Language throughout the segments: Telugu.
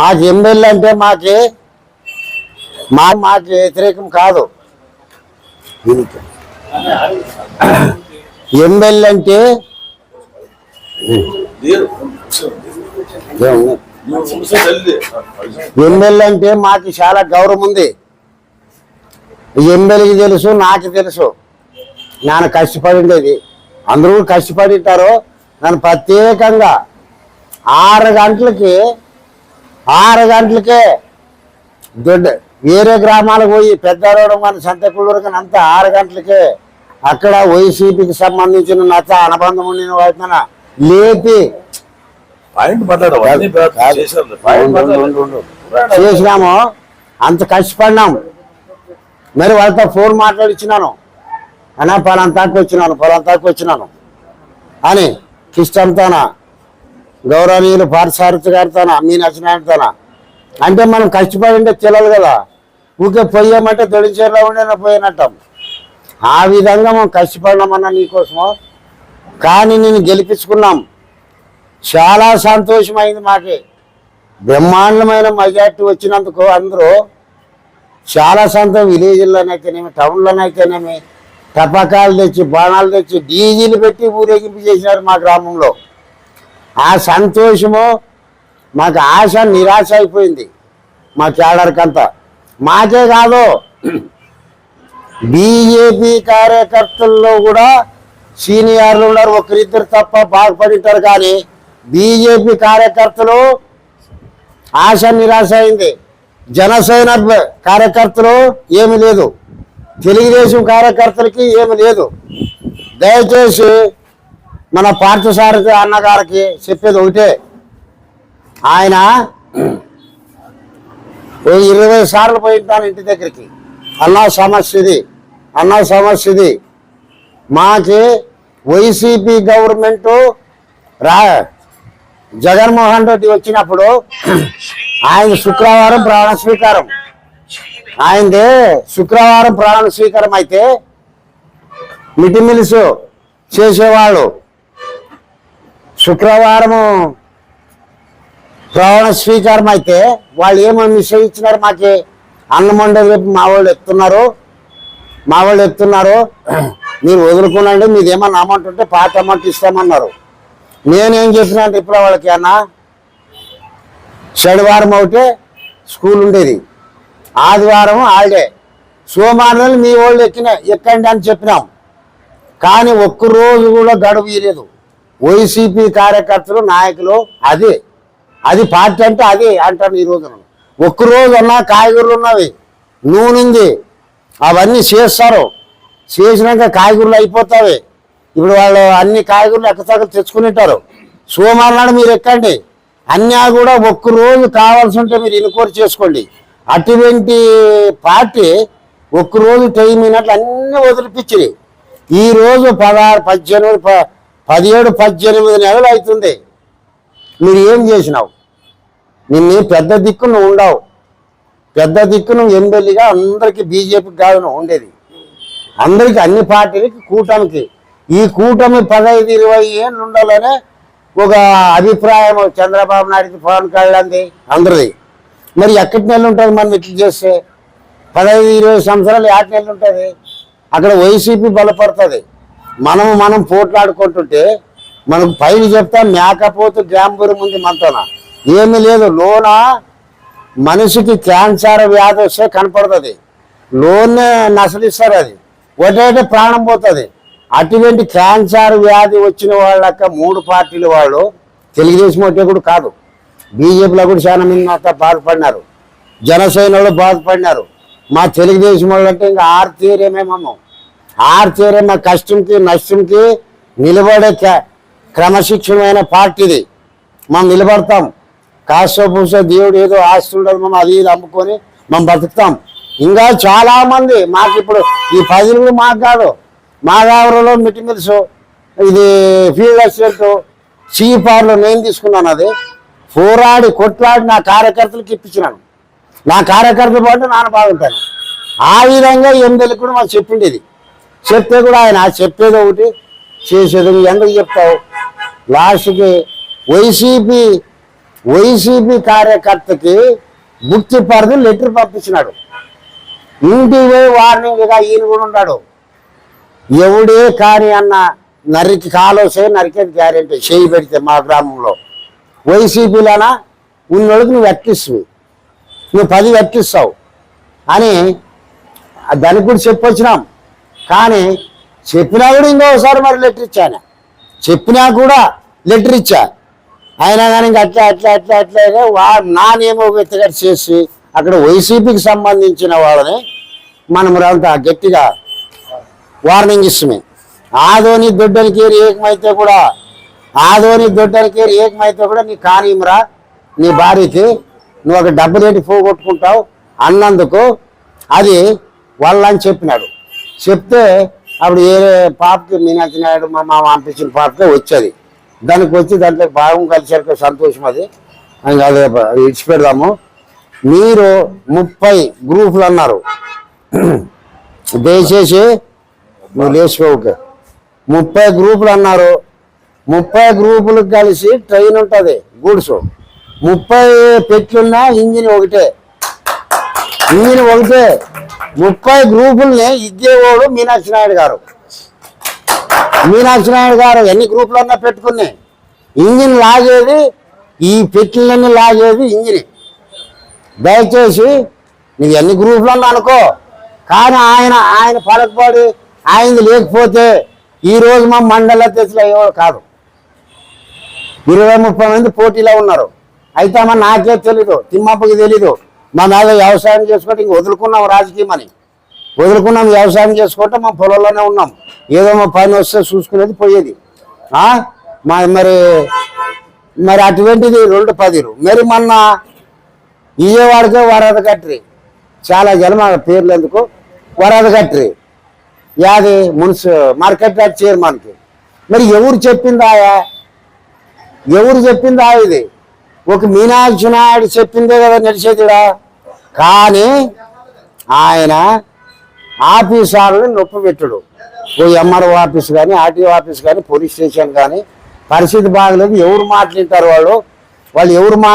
మాకు ఎమ్మెల్యే అంటే మాకి మా మాకు వ్యతిరేకం కాదు. ఎమ్మెల్యే అంటే ఎమ్మెల్యే అంటే మాకు చాలా గౌరవం ఉంది. ఎమ్మెల్యేకి తెలుసు నాకు తెలుసు. నాన్న కష్టపడి ఉండేది. అందరూ కష్టపడి ఉంటారు. నన్ను ప్రత్యేకంగా ఆరు గంటలకి ఆరు గంటలకే దొడ్డ వేరే గ్రామాలకు పోయి పెద్దారోడు మన సంతకుళ్ళూరు కానీ అంతా ఆరు గంటలకే అక్కడ వైసీపీకి సంబంధించిన నచ్చ అనుబంధం ఉండిన వాటిన లేపి చేసినాము. అంత కష్టపడినాం మరి వాళ్ళతో ఫోన్ మాట్లాడిచ్చినాను. అన్నా పలాంతాకి వచ్చినాను పలాంతాకి వచ్చినాను అని కిష్టంతోన గౌరవనీయులు పారిసారథి గారితోన మీ నచ్చినాయనతోనా అంటే మనం కష్టపడి ఉంటే తెలియదు కదా. ఊకే పోయామంటే తొలిచేరులో ఉండే పోయినట్టం. ఆ విధంగా మనం కష్టపడినామన్నా నీకోసము. కానీ నేను గెలిపించుకున్నాం. చాలా సంతోషమైంది మాకే. బ్రహ్మాండమైన మెజార్టీ వచ్చినందుకు అందరూ చాలా సంతోషం. విలేజ్లోనైతేనేమి టౌన్లోనైతేనేమి టపకాలు తెచ్చి బాణాలు తెచ్చి డీజీలు పెట్టి ఊరేగింపు చేసినారు మా గ్రామంలో. ఆ సంతోషము మాకు ఆశ నిరాశ అయిపోయింది. మా కేడర్కంతా మాకే కాదు బీజేపీ కార్యకర్తల్లో కూడా సీనియర్లు ఉన్నారు ఒకరిద్దరు తప్ప బాగుపడింటారు కానీ బీజేపీ కార్యకర్తలు ఆశ నిరాశ అయింది. జనసేన కార్యకర్తలు ఏమి లేదు. తెలుగుదేశం కార్యకర్తలకి ఏమి లేదు. దయచేసి మన పార్థసారథి అన్నగారికి చెప్పేది ఒకటే. ఆయన ఇరవై సార్లు పోయింటాను ఇంటి దగ్గరికి. అన్నా సమస్య ఇది అన్నా సమస్య ఇది మాకి వైసీపీ గవర్నమెంట్ రా జగన్మోహన్ రెడ్డి వచ్చినప్పుడు ఆయన శుక్రవారం ప్రాణ స్వీకారం. ఆయనదే శుక్రవారం ప్రాణ స్వీకారం అయితే మిటిమిల్స్ చేసేవాళ్ళు. శుక్రవారము శ్రవణ స్వీకారం అయితే వాళ్ళు ఏమో మిస్ మాకి అన్నం వండే రేపు మా వాళ్ళు ఎత్తున్నారు. మా వాళ్ళు ఎత్తున్నారు. మీరు వదులుకునండి మీది ఏమన్నా అమౌంట్ ఉంటే పాత అమౌంట్ ఇస్తామన్నారు. నేనేం చెప్పినా అంటే ఇప్పుడు వాళ్ళకి అన్నా శనివారం ఒకటే స్కూల్ ఉండేది. ఆదివారం హాలిడే. సోమవారం మీ వాళ్ళు ఎక్కిన ఎక్కండి అని చెప్పినాం. కానీ ఒక్క రోజు కూడా గడువు ఇయ్యలేదు. వైసీపీ కార్యకర్తలు నాయకులు అదే. అది పార్టీ అంటే అదే అంటాను ఈ రోజున. ఒక్క రోజు కాయగూరలు ఉన్నవి. నూనె ఉంది. అవన్నీ చేస్తారు. చేసినాక కాయగూరలు అయిపోతాయి. ఇప్పుడు వాళ్ళు అన్ని కాయగూరలు ఎక్కతగ్గర తెచ్చుకునేటారు. సోమవారం నాడు మీరు ఎక్కండి. అన్నీ కూడా ఒక్క రోజు కావాల్సి ఉంటే మీరు ఇన్క్వైరీ చేసుకోండి. అటువంటి పార్టీ ఒక్క రోజు టైం అయినట్లు అన్నీ వదిలిపించింది ఈ రోజు పదహారు పద్దెనిమిది ప- పదిహేడు పద్దెనిమిది నెలలు అవుతుంది. మీరు ఏం చేసినావు? నిన్ను పెద్ద దిక్కు నువ్వు ఉండవు. పెద్ద దిక్కు నువ్వు ఎమ్మెల్యేగా అందరికీ బీజేపీకి కాదు ఉండేది. అందరికి అన్ని పార్టీలకి కూటమికి. ఈ కూటమి పదహైదు ఇరవై ఏళ్ళు ఉండాలనే ఒక అభిప్రాయం చంద్రబాబు నాయుడికి పవన్ కళ్యాణ్ది అందరిది. మరి ఎక్కడి నెలలు ఉంటుంది మనం ఇట్లా చేస్తే? పదహైదు ఇరవై సంవత్సరాలు ఎక్కడ నెలలు ఉంటుంది. అక్కడ వైసీపీ బలపడుతుంది. మనం మనం పోట్లాడుకుంటుంటే మనకు పైకి చెప్తా మేకపోతు గ్యాంబురం ఉంది మనతోన ఏమీ లేదు లోన మనిషికి క్యాన్సర్ వ్యాధి వస్తే కనపడుతుంది. లోన్నే నసలిస్తారు అది. ఒకటే ప్రాణం పోతుంది. అటువంటి క్యాన్సర్ వ్యాధి వచ్చిన వాళ్ళక మూడు పార్టీల వాళ్ళు తెలుగుదేశం ఒకటే కూడా కాదు. బీజేపీలో కూడా చాలా మంది నాతో బాధపడినారు. జనసేనలో బాధపడినారు. మా తెలుగుదేశం వాళ్ళు అంటే ఇంకా ఆరు తీరేమేమో ఆరు కష్టంకి నష్టంకి నిలబడే క్రమశిక్షణమైన పార్టీది. మనం నిలబడతాం. కాసో పూసో దేవుడు ఏదో ఆస్తి ఉండదు మనం అది ఇది అమ్ముకొని మనం బతుకుతాం. ఇంకా చాలా మంది మాకు ఇప్పుడు ఈ పదిలు మాకు కాదు. మా గావరంలో మిటిమిల్స్ ఇది ఫీల్డ్ అసిస్టెంట్ చీపార్లో నేను తీసుకున్నాను అది. పోరాడి కొట్లాడి నా కార్యకర్తలకు ఇప్పించినాను. నా కార్యకర్తలు పాటు నాన్న బాగుంటాను ఆ విధంగా ఎనిమిది కూడా మాకు చెప్పిండేది. చెప్తే కూడా ఆయన చెప్పేది ఒకటి చేసేది ఎందుకు చెప్తావు. లాస్ట్కి వైసీపీ వైసీపీ కార్యకర్తకి గుర్తి పరిధి లెటర్ పంపించినాడు. ఇంటికి పోయి వార్నింగ్గా ఈయన కూడా ఉన్నాడు. ఎవడే కాని అన్న నరికి కాలోసే నరికేది గ్యారెంటీ చేయి పెడితే మా గ్రామంలో. వైసీపీలోనా? ఉన్నోళ్ళకి నువ్వు ఎక్కిస్తావు. నువ్వు పది ఎక్కిస్తావు. అని దానికి కూడా చెప్పొచ్చినాం. కానీ చెప్పినా కూడా ఇంకోసారి మరి లెటర్ ఇచ్చాను చెప్పినా కూడా లెటర్ ఇచ్చా. అయినా కానీ ఇంకా అట్లా అట్లా అట్లా అట్లాగే వా నా నియమ చేసి అక్కడ వైసీపీకి సంబంధించిన వాళ్ళని మనం అంత గట్టిగా వార్నింగ్ ఇస్తున్నాయి. ఆదోని దొడ్డలికేరి ఏకమైతే కూడా ఆదోని దొడ్డలికేరి ఏకమైతే కూడా నీ కానీమరా నీ భార్యకి నువ్వు ఒక డబ్బు రేటు పోగొట్టుకుంటావు అన్నందుకు అది వాళ్ళని చెప్పినాడు. చెప్తే అప్పుడు ఏ పాపకి మీనాక్షి నాయుడు మా మామ పంపించిన పాపకే వచ్చేది. దానికి వచ్చి దాంట్లో భాగం కలిసారు సంతోషం అది. ఇంకా అదే ఇడిచిపెడదాము మీరు ముప్పై గ్రూపులు అన్నారు. దయచేసి నువ్వు ముప్పై గ్రూపులు అన్నారు. ముప్పై గ్రూపులకు కలిసి ట్రైన్ ఉంటుంది గూడ్స్. ముప్పై పెట్లున్నా ఇంజిన్ ఒకటే. ఇంజిన్ ఒకటే. ముప్పై గ్రూపుల్ని ఇచ్చేవాడు మీనాక్షి నాయుడు గారు. మీనాక్షి నాయుడు గారు ఎన్ని గ్రూపులన్నా పెట్టుకుని ఇంజిన్ లాగేది ఈ పెట్లన్నీ లాగేది ఇంజిన్. దయచేసి నీకు ఎన్ని గ్రూపులన్నా అనుకో కానీ ఆయన ఆయన పలకపడి ఆయనది లేకపోతే ఈ రోజు మా మండల అధ్యక్షులు అయ్యేవాడు కాదు. ఇరవై ముప్పై మంది పోటీలో ఉన్నారు. అయితే అమ్మ నాకే తెలీదు తిమ్మప్పకి తెలీదు. మా మీద వ్యవసాయం చేసుకుంటే ఇంక వదులుకున్నాం రాజకీయమని వదులుకున్నాం వ్యవసాయం చేసుకుంటే మా పొలంలోనే ఉన్నాం. ఏదో మా పని వస్తే చూసుకునేది పోయేది. మా మరి మరి అటువంటిది రెండు పదిలు. మరి మొన్న ఇయ్యేవాడికే వరద కట్రి చాలా జనం ఆ పేర్లు ఎందుకు? వరద కట్రి యాది మున్సి మార్కెట్ చైర్మన్కి. మరి ఎవరు చెప్పిందాయా ఎవరు చెప్పిందా ఇది? ఒక మీనాక్షి నాయుడు చెప్పిందే కదా నడిచేదిడా? కానీ ఆయన ఆఫీసర్ని నొప్పి పెట్టుడు. ఓ ఎంఆర్ఓ ఆఫీస్ కానీ ఆర్టీఓ ఆఫీస్ కానీ పోలీస్ స్టేషన్ కానీ పరిస్థితి బాగలేదు ఎవరు మాట్లాడింటారు వాళ్ళు? వాళ్ళు ఎవరు మా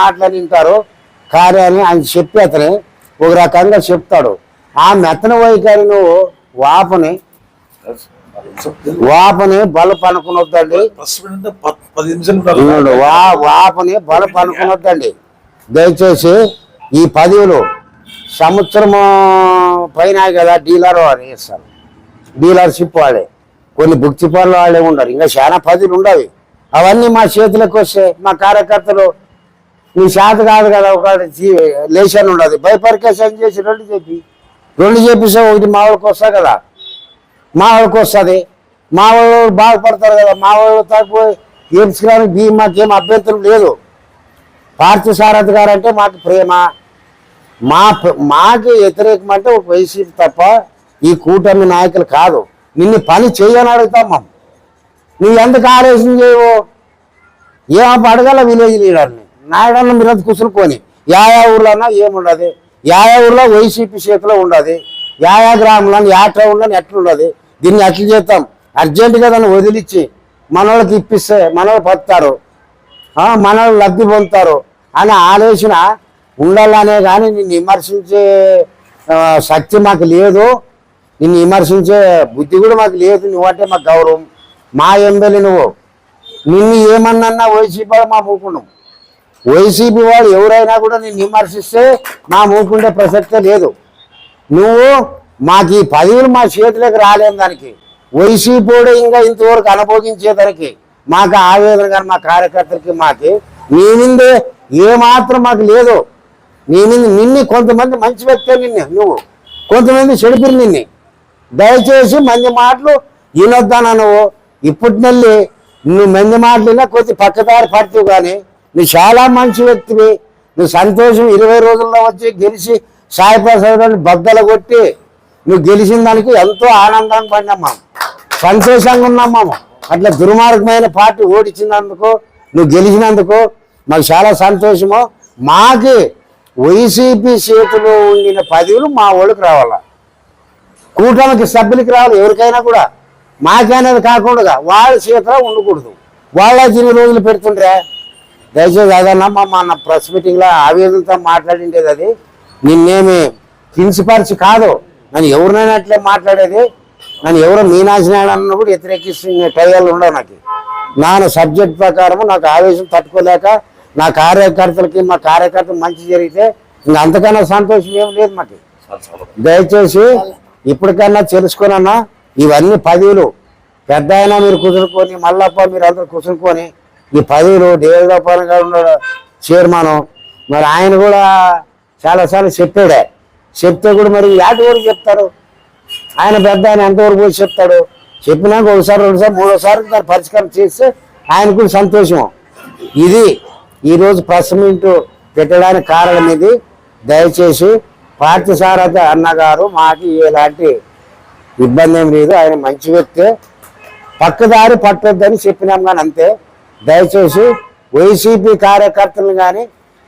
మాట్లాడి వింటారు కానీ అని ఆయన చెప్పి అతని ఒక రకంగా చెప్తాడు. ఆ మెత్తన వైఖరి నువ్వు వాపని వాపని బలపు వాపని బలపు అనుకునొద్దండి దయచేసి ఈ పదవులు సంవత్సరం పైన కదా డీలర్ అని ఇస్తారు డీలర్షిప్ వాళ్ళే కొన్ని భుక్తి పనులు వాళ్ళే ఉండరు ఇంకా చాలా పదవులు ఉండవు. అవన్నీ మా చేతులకు వస్తే మా కార్యకర్తలు నీ చేత కాదు కదా ఒక లేషన్ ఉండదు. భయపరికేషన్ చేసి రెండు చెప్పి. రెండు చెప్పిస్తే ఒకటి మా వాళ్ళకి వస్తా కదా. మా వాళ్ళకి వస్తుంది. మా వాళ్ళు బాగుపడతారు కదా. మా వాళ్ళు తక్కువ ఏడ్చుకోవడానికి బియ్యం మాకేం అభ్యంతరం లేదు. పార్థి సారథి గారు అంటే మాకు ప్రేమ. మా మాకు వ్యతిరేకం అంటే ఒక వైసీపీ తప్ప ఈ కూటమి నాయకులు కాదు. నిన్ను పని చేయని అడుగుతాం మనం. నువ్వు ఎందుకు ఆలోచన చేయవు? ఏమో అడగాల విలేజ్ లీడర్ని? నాయడన్న మీరు అంత కూర్చుని యాయా ఊర్లోనా ఏముండదు? యాయా ఊర్లో వైసీపీ చేతిలో ఉండదు. యాయా గ్రామంలో యా టౌన్లో ఎట్లుండదు? దీన్ని అట్లా చేస్తాం అర్జెంటుగా దాన్ని వదిలిచ్చి మనోళ్ళకి ఇప్పిస్తే మనోళ్ళు పత్తారు మనోళ్ళు లబ్ధి పొందుతారు అనే ఆలోచన ఉండాలనే కానీ నిన్ను విమర్శించే శక్తి మాకు లేదు. నిన్ను విమర్శించే బుద్ధి కూడా మాకు లేదు. నువ్వంటే మాకు గౌరవం. మా ఎమ్మెల్యే నువ్వు. నిన్ను ఏమన్నా వైసీపీ మా మూకున్నాం వైసీపీ వాడు ఎవరైనా కూడా నిన్ను విమర్శిస్తే మా మూకుండే ప్రసక్తే లేదు. నువ్వు మాకు ఈ పదవులు మా చేతిలోకి రాలేని దానికి వైసీపీ ఇంకా ఇంతవరకు అనుభవించేదానికి మాకు ఆవేదన కానీ మా కార్యకర్తలకి మాకి. నీ మీదే ఏమాత్రం మాకు లేదు. నీ మీద నిన్ను కొంతమంది మంచి వ్యక్తే నిన్ను నువ్వు. కొంతమంది చెడిపిరు నిన్ను. దయచేసి మంది మాటలు వినొద్దానా నువ్వు ఇప్పటి నెల్లి నువ్వు మంది మాటలు కొద్ది పక్కదారి పడుతూ కానీ నువ్వు చాలా మంచి వ్యక్తివి. నువ్వు సంతోషం ఇరవై రోజుల్లో వచ్చి గెలిచి సాయిప్రసాద్ గారిని బద్దలు కొట్టి నువ్వు గెలిచిన దానికి ఎంతో ఆనందాన్ని పడినామ్మా సంతోషంగా ఉన్నాము అట్లా దుర్మార్గమైన పార్టీ ఓడించినందుకు నువ్వు గెలిచినందుకు మాకు చాలా సంతోషము. మాకి వైసీపీ చేతిలో ఉండిన పదవులు మా వాళ్ళకి రావాలా? కూటమికి సభ్యులకి రావాలి ఎవరికైనా కూడా. మాకనేది కాకుండా వాళ్ళ చేతిలో ఉండకూడదు. వాళ్ళ తిని రోజులు పెడుతుండ్రే. దయచేసి అదన్నా మా మన ప్రెస్ మీటింగ్లో ఆవేదనతో మాట్లాడిండేది అది. నిన్నేమి కించపరిచి కాదు. నన్ను ఎవరినైనా అట్లే మాట్లాడేది. నన్ను ఎవరో మీనాశి అన్నప్పుడు కూడా వ్యతిరేకిస్తున్న టైలు ఉండవు నాకు. నా సబ్జెక్ట్ ప్రకారం నాకు ఆవేశం తట్టుకోలేక నా కార్యకర్తలకి మా కార్యకర్తలు మంచి జరిగితే ఇంకా అంతకన్నా సంతోషం ఏం లేదు మాకు. దయచేసి ఇప్పటికన్నా తెలుసుకోనన్నా ఇవన్నీ పదవులు. పెద్ద అయినా మీరు కుదురుకొని మళ్ళప్ప మీరు అందరూ కుదురుకొని ఈ పదవులు దేవగోపాల్ గారు ఉన్నాడు మరి ఆయన కూడా చాలాసార్లు చెప్పాడే. చెప్తే కూడా మరి యాటి వరకు చెప్తారు? ఆయన పెద్ద ఆయన ఎంతవరకు పోయి చెప్తాడు? చెప్పినాక ఒకసారి రెండుసారి మూడోసారి దాన్ని పరిష్కారం చేస్తే ఆయనకు కూడా సంతోషం. ఇది ఈరోజు ప్రెస్ మీట్ పెట్టడానికి కారణం ఇది. దయచేసి పార్థసారథ అన్నగారు మాకు ఎలాంటి ఇబ్బంది ఏం లేదు. ఆయన మంచి వ్యక్తే. పక్కదారి పట్టొద్దని చెప్పినాం కానీ అంతే. దయచేసి వైసీపీ కార్యకర్తలు కానీ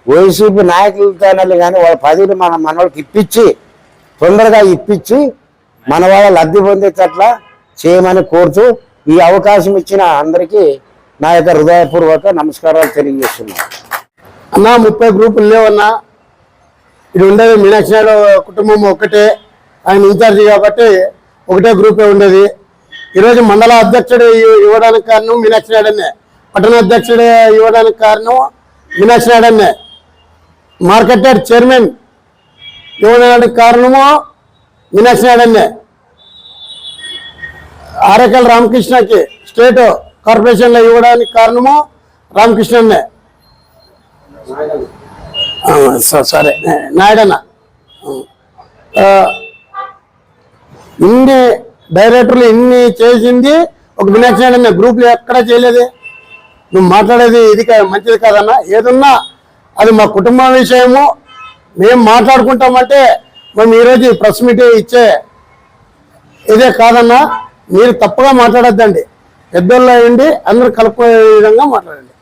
వైసీపీ నాయకులతో కానీ వాళ్ళ పదవిని మన మనవాళ్ళకి ఇప్పించి తొందరగా ఇప్పించి మన వాళ్ళ లబ్ధి పొందేటట్లా చేయమని కోరుతూ ఈ అవకాశం ఇచ్చిన అందరికీ నా యొక్క హృదయపూర్వక నమస్కారాలు తెలియజేస్తున్నాను. అన్నా ముప్పై గ్రూపులు లేవన్నా ఇది ఉండేది మీనాక్షి నాయుడు కుటుంబం ఒక్కటే ఆయన ఇన్ఛార్జి కాబట్టి ఒకటే గ్రూపే ఉండేది. ఈరోజు మండల అధ్యక్షుడు ఇవ్వడానికి కారణం మీనాక్షి నాయుడనే. పట్టణ అధ్యక్షుడు ఇవ్వడానికి కారణం మీనాక్షి నాయుడనే. మార్కెట్ చైర్మన్ ఇవ్వడానికి కారణము మీనాక్షి నాయుడన్నే ఆరేకల్ రామకృష్ణకి స్టేట్ కార్పొరేషన్లో ఇవ్వడానికి కారణము రామకృష్ణన్నే. సరే నాయుడన్న. ఇన్ని డైరెక్టర్లు ఇన్ని చేసింది ఒక వినాయక నాయుడు గ్రూప్లో ఎక్కడా చేయలేదు. నువ్వు మాట్లాడేది ఇది మంచిది కాదన్నా. ఏదున్నా అది మా కుటుంబ విషయము. మేము మాట్లాడుకుంటామంటే మేము ఈరోజు ప్రెస్ మీట్ ఇచ్చే ఇదే కాదన్నా మీరు తప్పుగా మాట్లాడొద్దండి. పెద్దోళ్ళు అయ్యండి అందరూ కలుపుకునే విధంగా మాట్లాడండి.